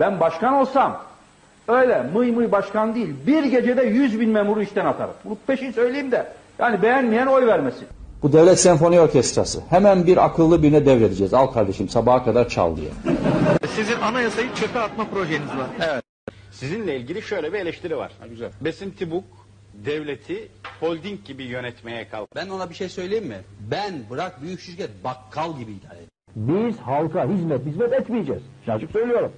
Ben başkan olsam öyle mıy mıy başkan değil bir gecede yüz bin memuru işten atarım. Bunu peşin söyleyeyim de yani beğenmeyen oy vermesin. Bu Devlet Senfoni Orkestrası. Hemen bir akıllı birine devredeceğiz. Al kardeşim sabaha kadar çal diye. Sizin anayasayı çöpe atma projeniz var. Sizinle ilgili şöyle bir eleştiri var. Besim Tibuk devleti holding gibi yönetmeye kalktı. Ben ona bir şey söyleyeyim mi? Ben bırak büyük şirket bakkal gibi idare ederim. Biz halka hizmet hizmet etmeyeceğiz. Açık söylüyorum.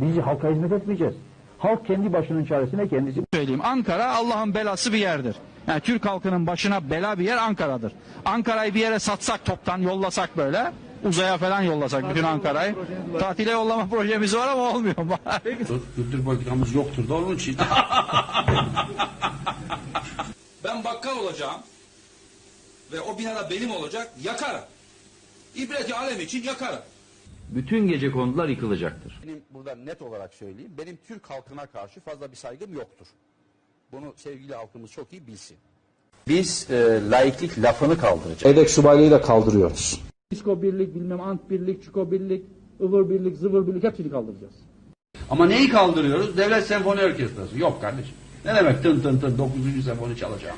Biz halka hizmet etmeyeceğiz. Halk kendi başının çaresine kendisi söyleyeyim. Ankara Allah'ın belası bir yerdir. Yani Türk halkının başına bela bir yer Ankara'dır. Ankara'yı bir yere satsak toptan yollasak böyle uzaya falan yollasak bütün Ankara'yı. Tatile yollama projemiz var ama olmuyor. Kültür politikamız yoktur da onun için. ben bakkal olacağım ve o binada benim olacak yakarım. İbreti alem için yakarım. Bütün gece konular yıkılacaktır. Benim burada net olarak söyleyeyim. Benim Türk halkına karşı fazla bir saygım yoktur. Bunu sevgili halkımız çok iyi bilsin. Biz e, laiklik lafını kaldıracağız. Yedek subaylığı da kaldırıyoruz. Disko birlik, bilmem ant birlik, çiko birlik, ıvır birlik, zıvır birlik hepsini kaldıracağız. Ama neyi kaldırıyoruz? Devlet Senfoni Orkestrası. Yok kardeşim. Ne demek tın tın tın 9. senfoni çalacağım.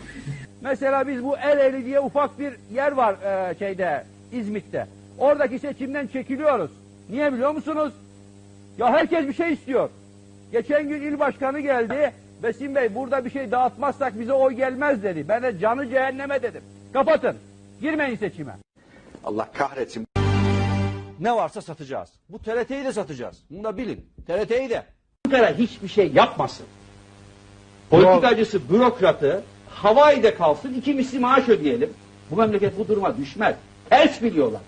Mesela biz bu Ereğli diye ufak bir yer var e, şeyde İzmit'te. Oradaki seçimden çekiliyoruz. Niye biliyor musunuz? Ya herkes bir şey istiyor. Geçen gün il başkanı geldi. Besim Bey burada bir şey dağıtmazsak bize oy gelmez dedi. Ben de canı cehenneme dedim. Kapatın. Girmeyin seçime. Allah kahretsin. Ne varsa satacağız. Bu TRT'yi de satacağız. Bunu da bilin. TRT'yi de. Ankara hiçbir şey yapmasın. Politikacısı, bürokratı Hawaii'de kalsın, iki misli maaş ödeyelim. Bu memleket bu duruma düşmez. Ters biliyorlar.